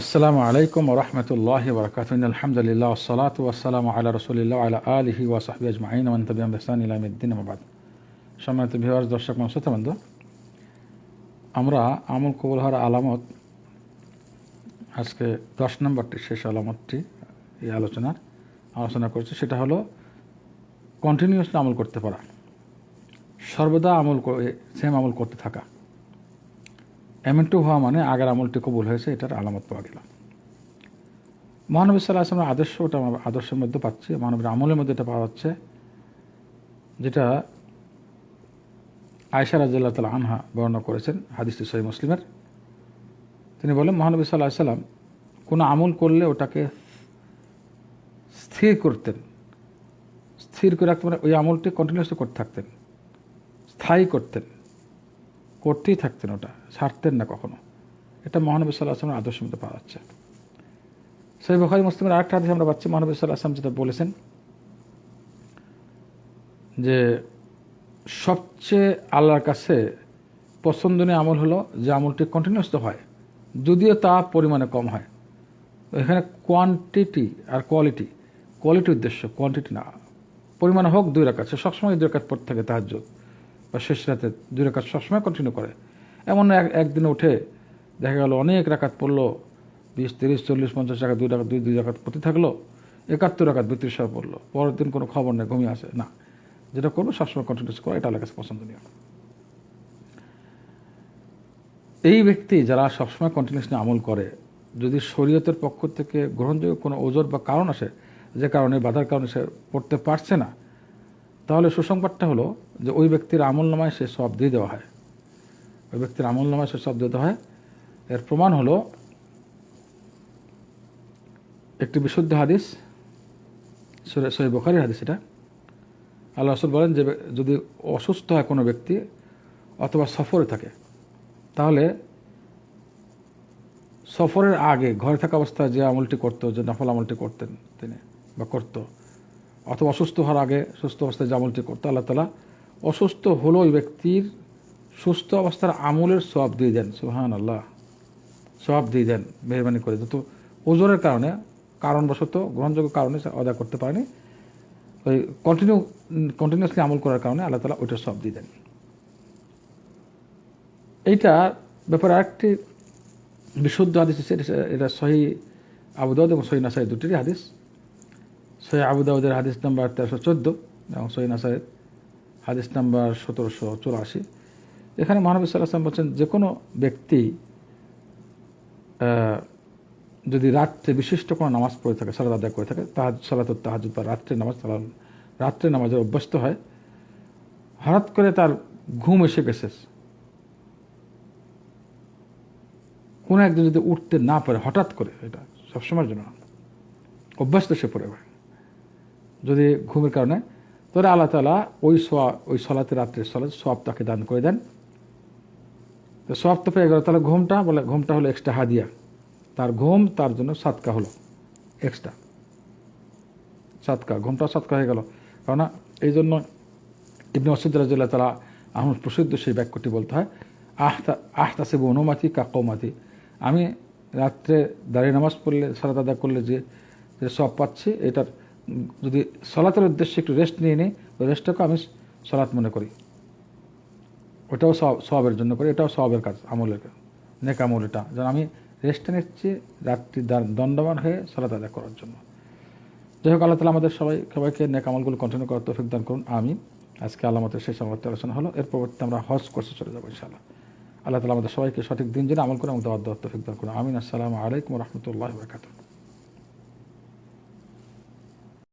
আসসালামু আলাইকুম রহমতুল্লাহ বরকাত আলহামদুলিল্লাহ সালাত ওয়াসালাম আল্লাহ রসুলিল্লাহ আলা আলহি ওয়া সাহবি আজমাইন তবিয়াম ইহসান ইলামিদ্দিন আবাদ সম্মানিত ভিওয়ার্স দর্শক মহসুত বন্ধু, আমরা আমল কবুল হওয়ার আলামত, আজকে দশ নম্বরটি শেষ আলামতটি, এই আলোচনার আলোচনা করছি। সেটা হলো কন্টিনিউসলি আমল করতে পারা। সর্বদা আমল সেম আমল করতে থাকা। এমনটু হওয়া মানে আগের আমলটি কবুল হয়েছে, এটার আলামত পাওয়া গেল। মহানবী সাল্লাহ আসলামের আদর্শ ওটা আদর্শের মধ্যে পাচ্ছি, মহানবীর আমলের মধ্যে এটা পাওয়া যাচ্ছে, যেটা আয়সা রাজিল্লাহ তালা আনহা বর্ণনা করেছেন, হাদিসটি সহি মুসলিমের। তিনি বলেন, মহানবী সাল্লাহ সাল্লাম কোনো আমল করলে ওটাকে স্থির করতেন। স্থির করে রাখতে মানে ওই আমলটি কন্টিনিউসলি করতে থাকতেন। স্থায়ী করতেন। করতেই থাকতেন ওটা, ছাড়তেন না কখনো। এটা মহানবী সাল্লাহ আসলামের আদর্শ মধ্যে পাওয়া যাচ্ছে। সেই বখারি, মুসলিমের আরেকটা হাদিস আমরা পাচ্ছি, মহানবী সাল্লাহ আসলাম যেটা বলেছেন যে, সবচেয়ে আল্লাহর কাছে পছন্দনীয় আমল হলো যে আমলটি কন্টিনিউস তো হয়, যদিও তা পরিমাণে কম হয়। এখানে কোয়ান্টিটি আর কোয়ালিটি কোয়ালিটি উদ্দেশ্য কোয়ান্টিটি না। পরিমাণে হোক, দুই রাখাত সে সবসময় দুই রাখাত পড়তে থাকে তাহার বা শেষ রাতে দুই রাকাত সবসময় কন্টিনিউ করে। এমন এক, একদিনে উঠে দেখা গেল অনেক রাকাত পড়ল, বিশ, তিরিশ, চল্লিশ, পঞ্চাশ টাকা দুই টাকা দুই দুই রাকাত পড়তে থাকল, একাত্তর রাকাত, বিত্রিশ টাকা পড়ল। পরের দিন কোনো খবর নেই, ঘুমিয়ে আসে। না, যেটা করব সবসময় কন্টিনিউস করা এটা আমার কাছে পছন্দনীয় এই ব্যক্তি যারা সবসময় কন্টিনিউসলি আমল করে, যদি শরীয়তের পক্ষ থেকে গ্রহণযোগ্য কোনো ওজোর বা কারণ আসে, যে কারণে, বাধার কারণে সে পড়তে পারছে না তাহলে সুসংবাদটা হলো যে ওই ব্যক্তির আমল নামায় সে সব দিয়ে দেওয়া হয়। ওই ব্যক্তির আমল নামায় সে সব দিতে হয়। এর প্রমাণ হলো একটি বিশুদ্ধ হাদিস সহি বখারির হাদিস এটা। আল্লাহ রসুল বলেন যে যদি অসুস্থ হয় কোনো ব্যক্তি অথবা সফরে থাকে, তাহলে সফরের আগে ঘরে থাকা অবস্থায় যে আমলটি করতো, যে নফল আমলটি করতেন তিনি বা করতো অথবা অসুস্থ হওয়ার আগে সুস্থ অবস্থায় যে করতো আল্লাহ তালা অসুস্থ হলো ওই ব্যক্তির সুস্থ অবস্থার আমলের সব দিয়ে দেন সুহান আল্লাহ সব দিয়ে দেন, মেহরবানি করে যত ওজনের কারণে, কারণবশত, গ্রহণযোগ্য কারণে আদায় করতে পারেনি। ওই কন্টিনিউ কন্টিনিউসলি আমল করার কারণে আল্লাহ তালা ওইটা সব দিয়ে দেন। এইটা ব্যাপারে আরেকটি বিশুদ্ধ হাদিস এটা সহি আবুদাউদ এবং সহি নাসাই দুটিরই হাদিস। সহি আবুদাউদের হাদিস নাম্বার তেরোশো চোদ্দ এবং সহি নাসাইয়ের হাদিস নাম্বার সতেরোশো চুরাশি। এখানে মহানবী সাল্লাম বলছেন যে কোনো ব্যক্তি যদি রাত্রে বিশিষ্ট কোনো নামাজ পড়ে থাকে সালাদ আদায় করে থাকে, তাহাজ, সালাত তাহাজ বা রাত্রে নামাজ রাত্রে নামাজের অভ্যস্ত হয়, হঠাৎ করে তার ঘুম এসে গেছে। কোনো একদিন যদি উঠতে না পারে, হঠাৎ করে, এটা সবসময়ের জন্য অভ্যস্ত সে পড়ে যদি ঘুমের কারণে তাহলে আল্লাহ তালা ওই সোয়া, ওই সলাতে, রাত্রের সলাতে সব তাকে দান করে দেন। তো সব তো পেয়ে গেল। তাহলে ঘুমটা বলে, ঘুমটা হলো এক্সট্রা হাদিয়া। তার ঘুম তার জন্য সাতকা হলো এক্সট্রা সাতকা, ঘুমটা সাতকা হয়ে গেল। কেননা এই জন্য ইবনে ওসিদ রাজিল্লাহ তালা আমার প্রসিদ্ধ সেই বাক্যটি বলতে হয়, আহতা, আহতাসিব অনুমাতি কাকৌমাতি আমি রাত্রে দাঁড়িয়ে নামাজ পড়লে, সালাত আদা করলে যে সব পাচ্ছি, এটার যদি সলাতের উদ্দেশ্যে একটু রেস্ট নিয়ে নিই, ওই রেস্টটাকে আমি সলাৎ মনে করি। ওটাও সব, সবের জন্য করি, এটাও সবের কাজ, আমলের কাজ, নেক আমল এটা। যেন আমি রেস্টটা নিচ্ছি, রাত্রি দণ্ডবান হয়ে সলাত আদায় করার জন্য। যাই হোক, আল্লাহ তালা আমাদের সবাই সবাইকে নেক আমলগুলো কন্টিনিউ করার তৌফিক দান করুন আমি আজকে আল্লামতের শেষ আমার আলোচনা হলো, এর পরবর্তীতে আমরা হজ কোর্সে চলে যাব, ইনশাআল্লাহ। আল্লাহ তালা আমাদের সবাইকে সঠিক দিন জেনে আমল করে দাওয়াত দাওয়াত তৌফিক দান করুন, আমিন। আসসালামু আলাইকুম রহমতুল্লাহ বরকাতুহ।